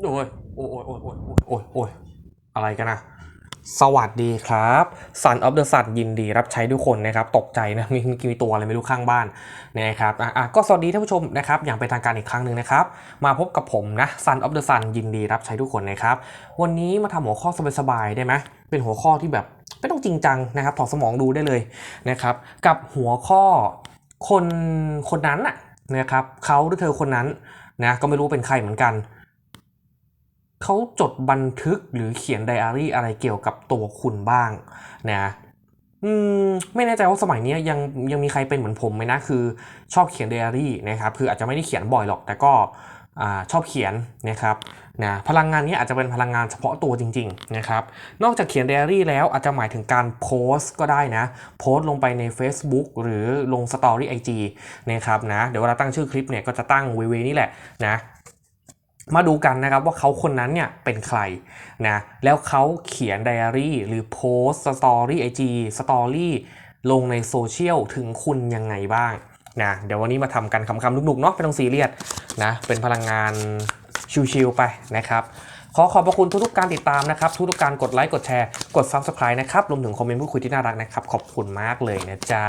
โอ้ยโอ้ยโอ้ยโอ้ยโอ้ยโอ้ยโอ้ยอะไรกันนะสวัสดีครับ Sun of the Sun ยินดีรับใช้ทุกคนนะครับ ตกใจนะมีมีตัวอะไรไม่รู้ข้างบ้านนะครับอะอะก็สวัสดีท่านผู้ชมนะครับ อย่างเป็นทางการอีกครั้งหนึ่งนะครับ มาพบกับผมนะ Sun of the Sun ยินดีรับใช้ทุกคนนะครับ วันนี้มาทำหัวข้อสบายๆได้ไหมเป็นหัวข้อที่แบบไม่ต้องจริงจังนะครับถอดสมองดูได้เลยนะครับ กับหัวข้อคนคนนั้นนะครับเขาหรือเธอคนนั้นนะก็ไม่รู้เป็นใครเหมือนกัน เขาจดบันทึกหรือเขียนไดอารี่อะไรเกี่ยวกับตัวคุณบ้างนะอืมไม่แน่ใจว่าสมัยนี้ยังยังมีใครเป็นเหมือนผมไหมนะคือชอบเขียนไดอารี่นะครับคืออาจจะไม่ได้เขียนบ่อยหรอก แต่ก็อ่าชอบเขียนนะครับนะพลังงานนี้อาจจะเป็นพลังงานเฉพาะตัวจริงๆนะครับนอกจากเขียนไดอารี่แล้วอาจจะหมายถึงการโพสต์ก็ได้นะโพสต์ลงไปใน Facebook หรือลงสตอรี่ไอจีนะครับนะเดี๋ยวเวลาตั้งชื่อคลิปเนี่ยก็จะตั้งเวเวนี่แหละนะ มาดูกันนะครับว่าเขาคนนั้นเนี่ยเป็นใครนะแล้วเขาเขียนไดอารี่หรือโพสต์สตอรี่ไอจีสตอรี่ลงในโซเชียลถึงคุณยังไงบ้างนะเดี๋ยววันนี้มาทำกันคำๆนุกๆเนาะไม่ต้องซีเรียสนะเป็นพลังงานชิวๆไปนะครับ ขอขอบพระคุณทุกๆการติดตามนะครับ ทุกๆการกดไลค์กดแชร์กด Subscribe นะครับรวมถึงคอมเมนต์พูดคุยที่น่ารักนะครับ ขอบคุณมากเลยนะจ๊ะ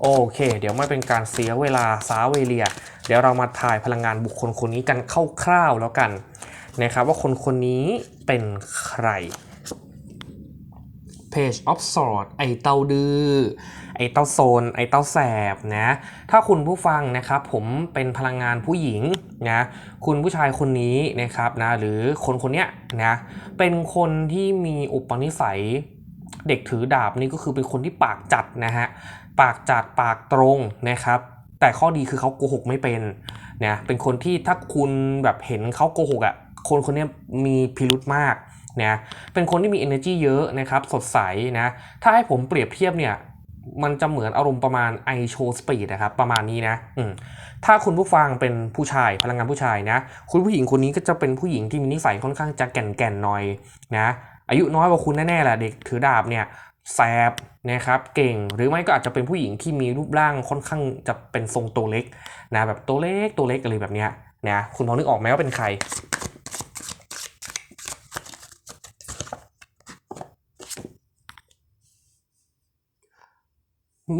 โอเค เดี๋ยวไม่เป็นการเสียเวลาสาเวเลีย เดี๋ยวเรามาถ่ายพลังงานบุคคลคนนี้กันคร่าวๆแล้วกันนะครับว่าคนคนนี้เป็นใคร Page of Sword ไอเต้าดื้อไอเต้าโซน ไอเต้าแสบนะถ้าคุณผู้ฟังนะครับผมเป็นพลังงานผู้หญิงนะคุณผู้ชายคนนี้นะครับนะหรือคนคนเนี้ยนะเป็นคนที่มีอุปนิสัยเด็กถือดาบนี่ก็คือเป็นคนที่ปากจัดนะฮะปากจัดปากตรงนะครับแต่ข้อดีคือเขาโกหกไม่เป็นนะเป็นคนที่ถ้าคุณแบบเห็นเขาโกหกอะ่ะคนคนเนี้ยมีพิรุธมาก นะเป็นคนที่มี energy เยอะนะครับสดใสนะถ้าให้ผมเปรียบเทียบเนี่ยมันจะเหมือนอารมณ์ประมาณ I show speed นะครับประมาณนี้นะอืถ้าคุณผู้ฟังเป็นผู้ชายพลังงานผู้ชายนะ คุณผู้หญิงคนนี้ก็จะเป็นผู้หญิงที่มีนิสัยค่อนข้างจะแก่นๆหน่อยนะอายุน้อยกว่าคุณแน่ๆแหละเด็กถือดาบเนี่ยแซบนะครับเก่งหรือไม่ก็อาจจะเป็นผู้หญิงที่มีรูปร่างค่อนข้างจะเป็นทรงตัวเล็กนะแบบตัวเล็กตัวเล็กอะไรแบบเนี้ยนะคุณพอนึกออกไหมว่าเป็นใคร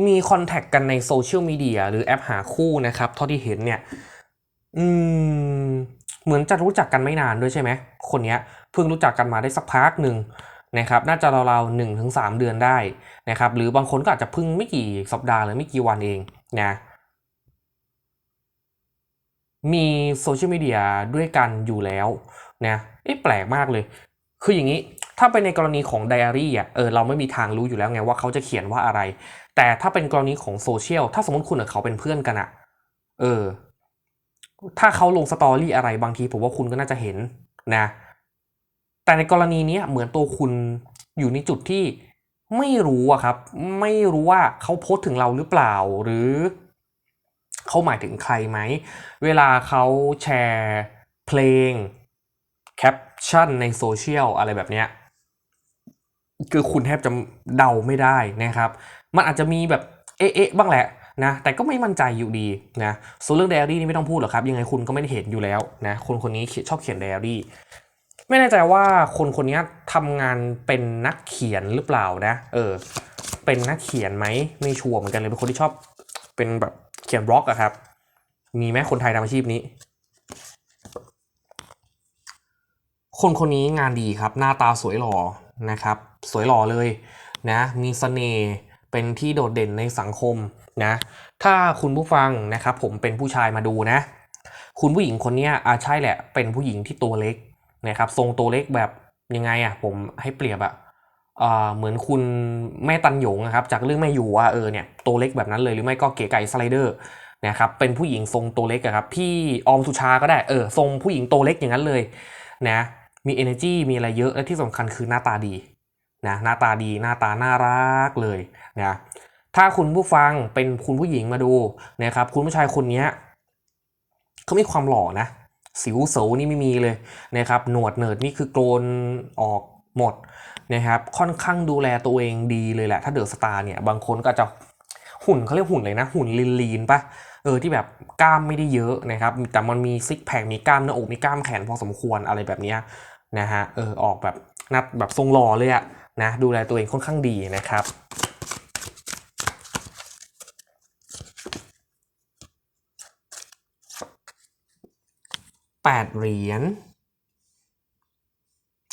มีคอนแทคกันในโซเชียลมีเดียหรือแอปหาคู่นะครับเท่าที่เห็นเนี่ยอืมเหมือนจะรู้จักกันไม่นานด้วยใช่ไหมคนนี้เพิ่งรู้จักกันมาได้สักพักหนึ่งนะครับน่าจะราวๆหนึ่งถึงสามเดือนได้นะครับหรือบางคนก็อาจจะเพิ่งไม่กี่สัปดาห์หรือไม่กี่วันเองนะมีโซเชียลมีเดียด้วยกันอยู่แล้วนะเอ๊ะแปลกมากเลย คืออย่างนี้ ถ้าเป็นในกรณีของไดอารี่อะเออเราไม่มีทางรู้อยู่แล้วไงว่าเขาจะเขียนว่าอะไร แต่ถ้าเป็นกรณีของโซเชียลถ้าสมมติคุณกับเขาเป็นเพื่อนกันอะเออ ถ้าเขาลงสตอรี่อะไรบางทีผมว่าคุณก็น่าจะเห็นนะ แต่ในกรณีนี้เหมือนตัวคุณอยู่ในจุดที่ไม่รู้อะครับ ไม่รู้ว่าเขาโพสถึงเราหรือเปล่าหรือเขาหมายถึงใครไหม เวลาเขาแชร์เพลงแคปชั่นในโซเชียลอะไรแบบเนี้ย คือคุณแทบจะเดาไม่ได้นะครับ มันอาจจะมีแบบเอ๊ะบ้างแหละนะแต่ก็ไม่มั่นใจอยู่ดีนะส่วนเรื่องไดอารี่นี่ไม่ต้องพูดหรอกครับ ยังไงคุณก็ไม่ได้เห็นอยู่แล้วนะคนคนนี้ชอบเขียนไดอารี่ไม่แน่ใจว่าคนคนนี้ทำงานเป็นนักเขียนหรือเปล่านะ เออ เป็นนักเขียนไหมไม่ชัวร์เหมือนกันเลยเป็นคนที่ชอบเป็นแบบเขียนบล็อกอะครับ มีไหมคนไทยทำอาชีพนี้ คนคนนี้งานดีครับ หน้าตาสวยหล่อนะครับ สวยหล่อเลยนะมีเสน่ห์เป็นที่โดดเด่นในสังคมนะถ้าคุณผู้ฟังนะครับผมเป็นผู้ชายมาดูนะ คุณผู้หญิงคนนี้อาใช่แหละ เป็นผู้หญิงที่ตัวเล็กนะครับทรงตัวเล็กแบบยังไงอะผมให้เปรียบอะอ่าเหมือนคุณแม่ตันหยงนะครับจากเรื่องแม่อยู่ว่าเออเนี่ยตัวเล็กแบบนั้นเลยหรือไม่ก็เก๋ไก่สไลเดอร์นะครับเป็นผู้หญิงทรงตัวเล็กครับพี่ออมสุชาก็ได้เออทรงผู้หญิงตัวเล็กอย่างนั้นเลยนะมี energy มีอะไรเยอะและที่สำคัญคือหน้าตาดี นะหน้าตาดีหน้าตาน่ารักเลยนะถ้าคุณผู้ฟังเป็นคุณผู้หญิงมาดูนะครับคุณผู้ชายคนนี้เขามีความหล่อนะ สิวเสวนี่ไม่มีเลยนะครับหนวดเนิร์ดนี่คือโกนออกหมดนะครับค่อนข้างดูแลตัวเองดีเลยแหละ ถ้าเดอะสตาร์เนี่ยบางคนก็จะหุ่นเขาเรียกหุ่นเลยนะ หุ่นลีนลีนปะเออที่แบบกล้ามไม่ได้เยอะนะครับแต่มันมีซิกแพคมีกล้ามหน้าอกมีกล้ามแขนพอสมควรอะไรแบบนี้นะฮะเออออกแบบนัดแบบทรงหล่อเลยอะ นะดูแลตัวเองค่อนข้างดีนะครับแปดเหรียญ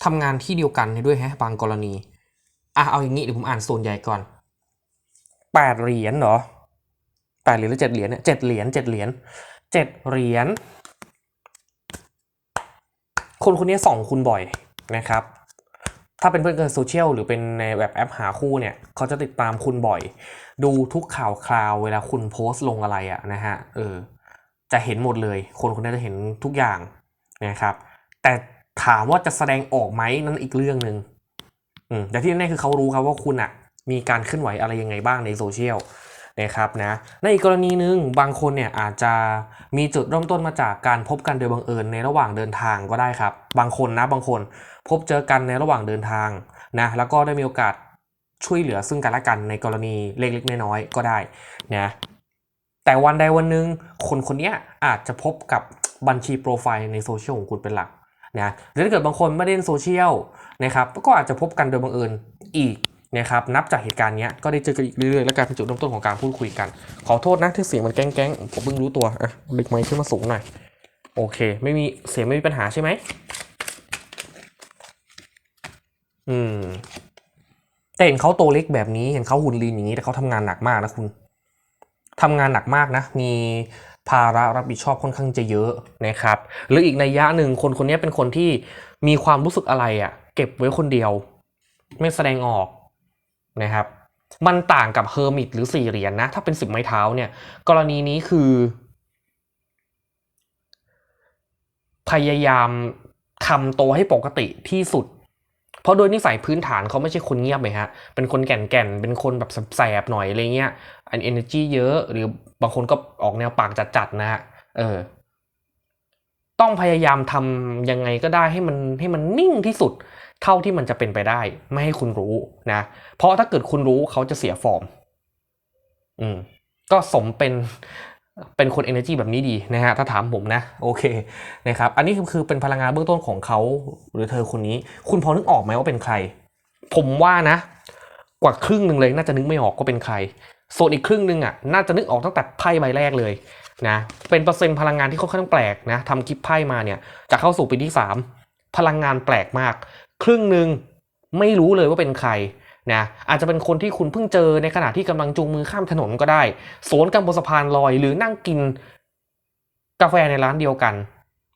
ทำงานที่เดียวกันด้วยแฮะบางกรณีอะเอาอย่างนี้เดี๋ยวผมอ่านส่วนใหญ่ก่อนแปดเหรียญเหรอแปดเหรียญหรือเจ็ดเหรียญเนี่ยเจ็ดเหรียญเจ็ดเหรียญเจ็ดเหรียญคนคนนี้ส่องคุณบ่อยนะครับาเป็นเพื่อนกันโซเชียลหรือเป็นในแบบแอปหาคู่เนี่ยเขาจะติดตามคุณบ่อย ดูทุกข่าวคราวเวลาคุณโพสต์ลงอะไรอะนะฮะเออจะเห็นหมดเลย คนคนนี้จะเห็นทุกอย่างนะครับ แต่ถามว่าจะแสดงออกไหมนั่นอีกเรื่องหนึ่งอืมแต่ที่แน่คือเขารู้ครับว่าคุณอะมีการเคลื่อนไหวอะไรยังไงบ้างในโซเชียล นะครับนะในอีกกรณีหนึ่งบางคนเนี่ยอาจจะมีจุดเริ่มต้นมาจากการพบกันโดยบังเอิญในระหว่างเดินทางก็ได้ครับ บางคนนะบางคนพบเจอกันในระหว่างเดินทางนะแล้วก็ได้มีโอกาสช่วยเหลือซึ่งกันและกันในกรณีเล็กๆน้อยๆก็ได้นะแต่วันใดวันหนึ่งคนคนนี้อาจจะพบกับบัญชีโปรไฟล์ในโซเชียลของคุณเป็นหลักนะหรือถ้าเกิดบางคนไม่เล่นโซเชียลนะครับก็อาจจะพบกันโดยบังเอิญอีก นะครับนับจากเหตุการณ์เนี้ยก็ได้เจอกันอีกเรื่อยๆและกายเป็นจุดเริ่มต้นของการพูดคุยกัน ขอโทษนะที่เสียงมันแก๊งๆผมเพิ่งรู้ตัวอะดึกไมค์ขึ้นมาสูงหน่อยโอเค ไม่มีเสียงไม่มีปัญหาใช่ไหมอืมแต่เห็นเขาโตเล็กแบบนี้เห็นเขาหุ่นลีนอย่างนี้แต่เขาทำงานหนักมากนะคุณทำงานหนักมากนะ มีภาระรับผิดชอบค่อนข้างจะเยอะนะครับ หรืออีกในยยะหนึ่งคนคนนี้เป็นคนที่มีความรู้สึกอะไรอะ่ะ เก็บไว้คนเดียว ไม่แสดงออก นะครับ มันต่างกับเฮอร์มิตหรือสี่เหรียญนนะถ้าเป็นสิบไม้เท้าเนี่ยกรณีนี้คือ พยายามทำตัวให้ปกติที่สุด เพราะโดยนิสัยพื้นฐานเขาไม่ใช่คนเงียบเลยฮะ เป็นคนแก่นๆเป็นคนแบบแสบหน่อยอะไรเงี้ย อัน energy เยอะหรือบางคนก็ออกแนวปากจัดๆนะฮะ เออ ต้องพยายามทำยังไงก็ได้ให้มันให้มันนิ่งที่สุด เท่าที่มันจะเป็นไปได้ ไม่ให้คุณรู้นะ เพราะถ้าเกิดคุณรู้เขาจะเสียฟอร์ม อืม ก็สมเป็นเป็นคน energy แบบนี้ดีนะฮะ ถ้าถามผมนะ โอเคนะครับ อันนี้คือเป็นพลังงานเบื้องต้นของเขาหรือเธอคนนี้ คุณพอนึกออกไหมว่าเป็นใคร ผมว่านะ กว่าครึ่งหนึ่งเลยน่าจะนึกไม่ออกก็เป็นใคร ส่วนอีกครึ่งหนึ่งอะ น่าจะนึกออกตั้งแต่ไพ่ใบแรกเลยนะ เป็นเปอร์เซ็นต์พลังงานที่ค่อนข้างแปลกนะทำคลิปไพ่มาเนี่ย จะเข้าสู่ปีที่ 3 พลังงานแปลกมาก ครึ่งหนึ่งไม่รู้เลยว่าเป็นใครนะอาจจะเป็นคนที่คุณเพิ่งเจอในขณะที่กำลังจูงมือข้ามถนนก็ได้ สวนกันบนสะพานลอย หรือนั่งกินกาแฟในร้านเดียวกัน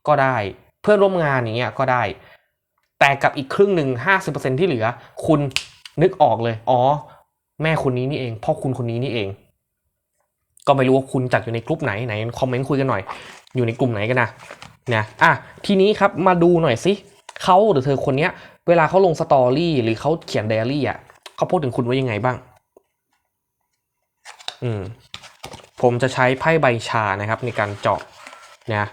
ก็ได้ เพื่อนร่วมงานอย่างเงี้ยก็ได้ แต่กับอีกครึ่งหนึ่งห้าสิบเปอร์เซ็นที่เหลือ คุณนึกออกเลย อ๋อ แม่คนนี้นี่เองพ่อคุณคนนี้นี่เอง ก็ไม่รู้ว่าคุณจัดอยู่ในกลุ่มไหนไหนคอมเมนต์คุยกันหน่อย อยู่ในกลุ่มไหนกันนะนะอะทีนี้ครับมาดูหน่อยสิเขาหรือเธอคนเนี้ย เวลาเขาลงสตอรี่หรือเขาเขียนไดอารี่อะเขาพูดถึงคุณว่ายังไงบ้าง อืม ผมจะใช้ไพ่ใบชานะครับ ในการเจาะนะ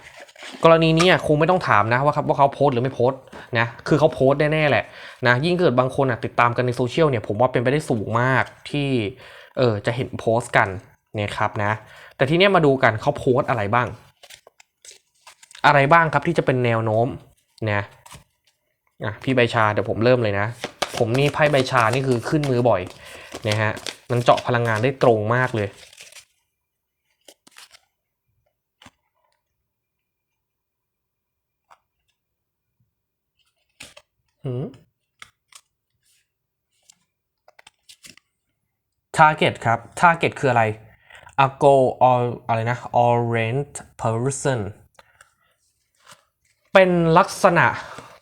กรณีนี้คงไม่ต้องถามนะว่าครับว่าเขาโพสต์หรือไม่โพสต์นะคือเขาโพสต์แน่ๆแหละนะยิ่งเกิดบางคนอะติดตามกันในโซเชียลเนี่ยผมว่าเป็นไปได้สูงมากที่เออจะเห็นโพสต์กันเนี่ยครับนะ แต่ทีเนี้ยมาดูกันเขาโพสต์อะไรบ้าง อะไรบ้างครับที่จะเป็นแนวโน้มนะ อะพี่ใบชาเดี๋ยวผมเริ่มเลยนะ ผมนี่ไพ่ใบชานี่คือขึ้นมือบ่อยนะฮะมันเจาะพลังงานได้ตรงมากเลยหืม target ครับ target คืออะไร a goal or อะไรนะ orient person เป็นลักษณะ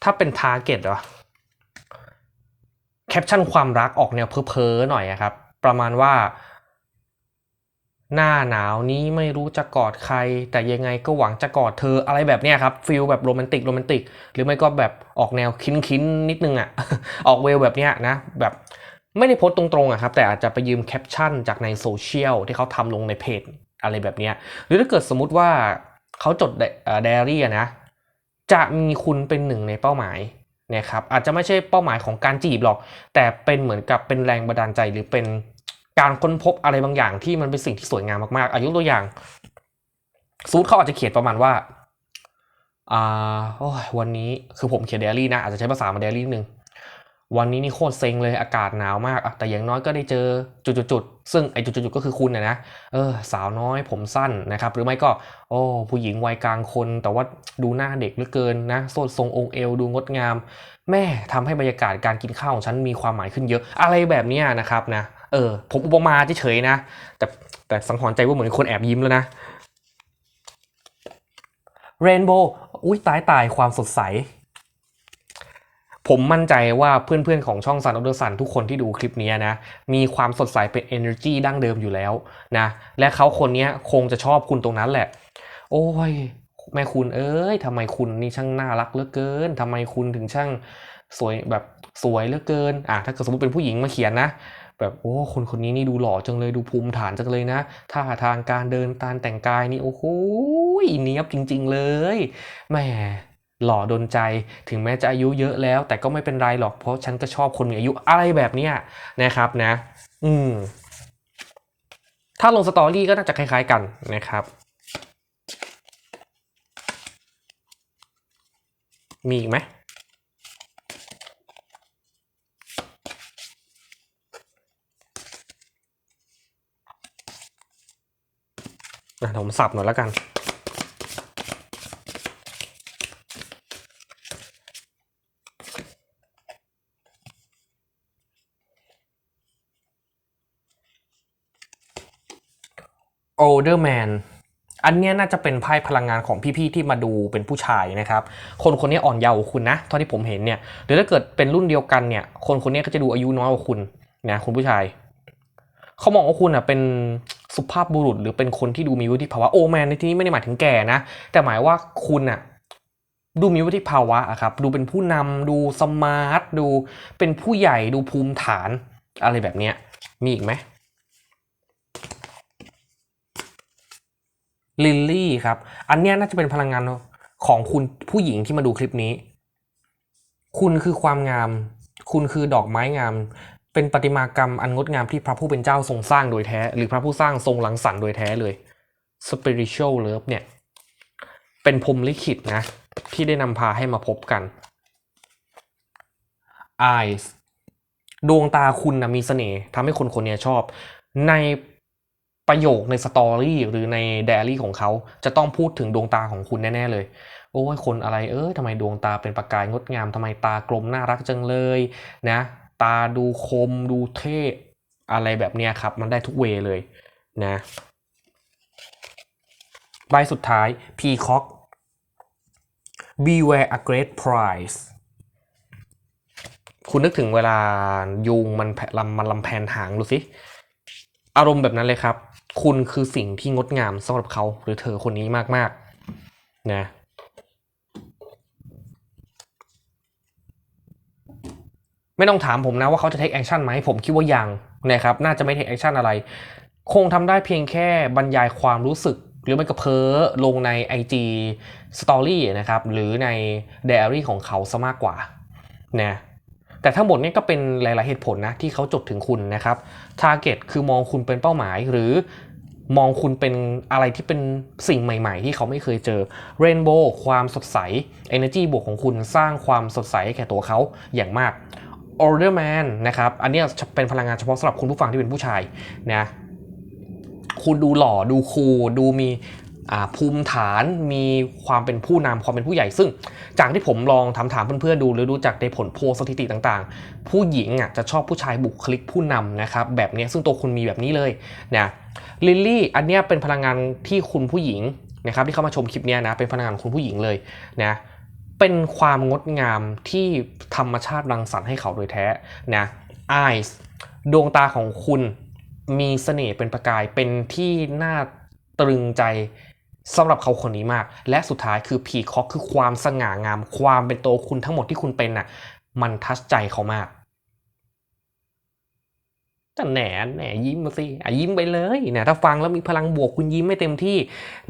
ถ้าเป็น target เหรอแคปชั่นความรักออกแนวเพ้อๆหน่อยอะครับ ประมาณว่า หน้าหนาวนี้ไม่รู้จะกอดใคร แต่ยังไงก็หวังจะกอดเธออะไรแบบเนี้ยครับฟิลแบบโรแมนติกโรแมนติก หรือไม่ก็แบบออกแนวคินคินๆนิดนึงอะออกเวลแบบเนี้ยนะ แบบไม่ได้โพสต์ตรงๆอะครับ แต่อาจจะไปยืมแคปชั่นจากในโซเชียลที่เขาทำลงในเพจอะไรแบบเนี้ยหรือถ้าเกิดสมมุติว่าเขาจดไดอารี่นะ จะมีคุณเป็นหนึ่งในเป้าหมายนะครับอาจจะไม่ใช่เป้าหมายของการจีบหรอก แต่เป็นเหมือนกับเป็นแรงบันดาลใจหรือเป็นการค้นพบอะไรบางอย่างที่มันเป็นสิ่งที่สวยงามมากๆอายุตัวอย่าง ซูดเขาอาจจะเขียนประมาณว่าอ่าวันนี้คือผมเขียนเดลี่นะอาจจะใช้ภาษามาเดลี่นิดนึง วันนี้นี่โคตรเซ็งเลยอากาศหนาวมากแต่อย่างน้อยก็ได้เจอจุดๆซึ่งไอ้จุดๆก็คือคุณนะนะเออสาวน้อยผมสั้นนะครับ หรือไม่ก็ โอ้ผู้หญิงวัยกลางคน แต่ว่าดูหน้าเด็กเหลือเกินนะโซนทรงองค์เอวดูงดงาม แม่ทำให้บรรยากาศการกินข้าวของฉันมีความหมายขึ้นเยอะอะไรแบบนี้นะครับนะเออผมอุปมาเฉยๆนะ แต่แต่สังหรณ์ใจว่าเหมือนคนแอบยิ้มแล้วนะเรนโบว์อุ้ยตายตายความสดใส ผมมั่นใจว่าเพื่อนๆของช่องซันออเดอะซันทุกคนที่ดูคลิปนี้นะ มีความสดใสเป็น energy ดั้งเดิมอยู่แล้วนะ และเขาคนนี้คงจะชอบคุณตรงนั้นแหละ โอ้ย แม่คุณเอ้ยทำไมคุณนี่ช่างน่ารักเหลือเกินทำไมคุณถึงช่างสวยแบบสวยเหลือเกิน อะถ้าเกิดสมมติเป็นผู้หญิงมาเขียนนะแบบโอ้คนคนนี้นี่ดูหล่อจังเลยดูภูมิฐานจังเลยนะท่าทางการเดินการแต่งกายนี่โอ้โหเนี้ยบจริง ๆ เลยแหม หล่อดนใจถึงแม้จะอายุเยอะแล้ว แต่ก็ไม่เป็นไรหรอกเพราะฉันก็ชอบคนมีอายุอะไรแบบเนี้ยนะครับนะ อืม ถ้าลงสตอรี่ก็น่าจะคล้าย ๆ กันนะครับ มีอีกไหมผมสับหน่อยแล้วกัน older man อันเนี้ยน่าจะเป็นไพ่พลังงานของพี่ๆที่มาดูเป็นผู้ชายนะครับ คนคนนี้อ่อนเยาว์คุณนะเท่าที่ผมเห็นเนี่ยหรือถ้าเกิดเป็นรุ่นเดียวกันเนี่ย คนคนนี้ก็จะดูอายุน้อยกว่าคุณนะคุณผู้ชายเขามองว่าคุณอะเป็นสุภาพบุรุษ หรือเป็นคนที่ดูมีวุฒิภาวะโอแมนในที่นี้ไม่ได้หมายถึงแก่นะ แต่หมายว่าคุณอะดูมีวุฒิภาวะอะครับ ดูเป็นผู้นำดูสมาร์ทดูเป็นผู้ใหญ่ดูภูมิฐาน อะไรแบบเนี้ยมีอีกไหม ลิลลี่ครับ อันนี้น่าจะเป็นพลังงานของคุณผู้หญิงที่มาดูคลิปนี้ คุณคือความงาม คุณคือดอกไม้งาม เป็นประติมากรรมอันงดงามที่พระผู้เป็นเจ้าทรงสร้างโดยแท้ หรือพระผู้สร้างทรงหลังสรรโดยแท้เลย spiritual love เนี่ย เป็นพรมลิขิตนะ ที่ได้นำพาให้มาพบกัน eyes ดวงตาคุณนะมีเสน่ห์ทำให้คนคนนี้ชอบ ใน ประโยคในสตอรี่หรือในไดอารี่ของเขา จะต้องพูดถึงดวงตาของคุณแน่ ๆ เลย โอ้ยคนอะไรเอ้ยทำไมดวงตาเป็นประกายงดงามทำไมตากลมน่ารักจังเลยนะตาดูคมดูเท่อะไรแบบเนี้ยครับ มันได้ทุกเวเลยนะใบสุดท้าย Peacock Beware a great prize คุณนึกถึงเวลายุงมันลำมันลำแผนหางดูสิ อารมณ์แบบนั้นเลยครับ คุณคือสิ่งที่งดงามสำหรับเขาหรือเธอคนนี้มากๆนะไม่ต้องถามผมนะว่าเขาจะ take action ไหมผมคิดว่ายังนะครับน่าจะไม่ take action อะไร คงทำได้เพียงแค่บรรยายความรู้สึก หรือไม่ก็เพ้อลงใน IG Story นะครับหรือใน Diary ของเขาซะมากกว่านะแต่ทั้งหมดนี้ก็เป็นหลาย ๆ เหตุผลนะที่เขาจดถึงคุณนะครับ Target คือมองคุณเป็นเป้าหมาย หรือ มองคุณเป็นอะไรที่เป็นสิ่งใหม่ ๆ ที่เขาไม่เคยเจอเรนโบว์ความสดใส Energy บวกของคุณสร้างความสดใสแก่ตัวเขาอย่างมาก Order Man นะครับ อันนี้เป็นพลังงานเฉพาะสำหรับคุณผู้ฟังที่เป็นผู้ชายนะคุณดูหล่อดูคูลดูมี ภูมิฐานมีความเป็นผู้นำความเป็นผู้ใหญ่ ซึ่ง จากที่ผมลองถามถามเพื่อนๆดู หรือดูจากในผลโพลสถิติต่างๆ ผู้หญิงอะจะชอบผู้ชายบุคลิกผู้นำนะครับแบบนี้ซึ่งตัวคุณมีแบบนี้เลยนะลิลลี่อันนี้เป็นพลังงานที่คุณผู้หญิงนะครับที่เข้ามาชมคลิปนี้นะเป็นพลังงานคุณผู้หญิงเลยนะเป็นความงดงามที่ธรรมชาติรังสรรค์ให้เขาโดยแท้นะ eyes ดวงตาของคุณมีเสน่ห์เป็นประกายเป็นที่น่าตรึงใจ สำหรับเขาคนนี้มาก และสุดท้ายคือพีคอกคือความสง่างาม ความเป็นตัวคุณทั้งหมดที่คุณเป็นน่ะ มันทัชใจเขามากแต่แหนแหนยิ้มมาสิอะยิ้มไปเลยนะถ้าฟังแล้วมีพลังบวกคุณยิ้มไม่เต็มที่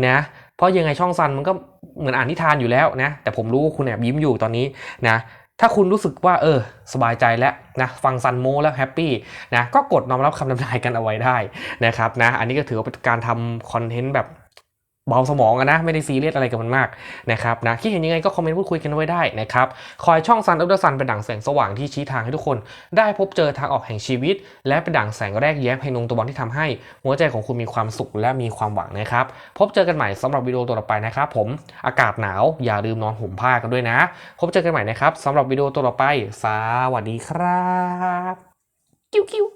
นะเพราะยังไงช่องซันมันก็เหมือนอ่านนิทานอยู่แล้วนะแต่ผมรู้ว่าคุณแอบยิ้มอยู่ตอนนี้นะถ้าคุณรู้สึกว่าเออ สบายใจแล้วนะฟังซันโมแล้วแฮปปี้นะก็กดน้อมรับคำทำนายกันเอาไว้ได้นะครับนะอันนี้ก็ถือว่าเป็นการทำคอนเทนต์แบบ เบาสมองอะนะ ไม่ได้ซีเรียสอะไรกับมันมากนะครับนะคิดเห็นยังไงก็คอมเมนต์พูดคุยกันไว้ได้นะครับคอยช่องซันอัปเดตซันเป็นดั่งแสงสว่างที่ชี้ทางให้ทุกคน ได้พบเจอทางออกแห่งชีวิต และเป็นดั่งแสงแรกแย้มให้นงตะวันที่ทำให้ หัวใจของคุณมีความสุขและมีความหวังนะครับพบเจอกันใหม่สำหรับวิดีโอตัวต่อไปนะครับผมอากาศหนาวอย่าลืมนอนห่มผ้ากันด้วยนะ พบเจอกันใหม่นะครับสำหรับวิดีโอตัวต่อไปสวัสดีครับกิ้วกิ้ว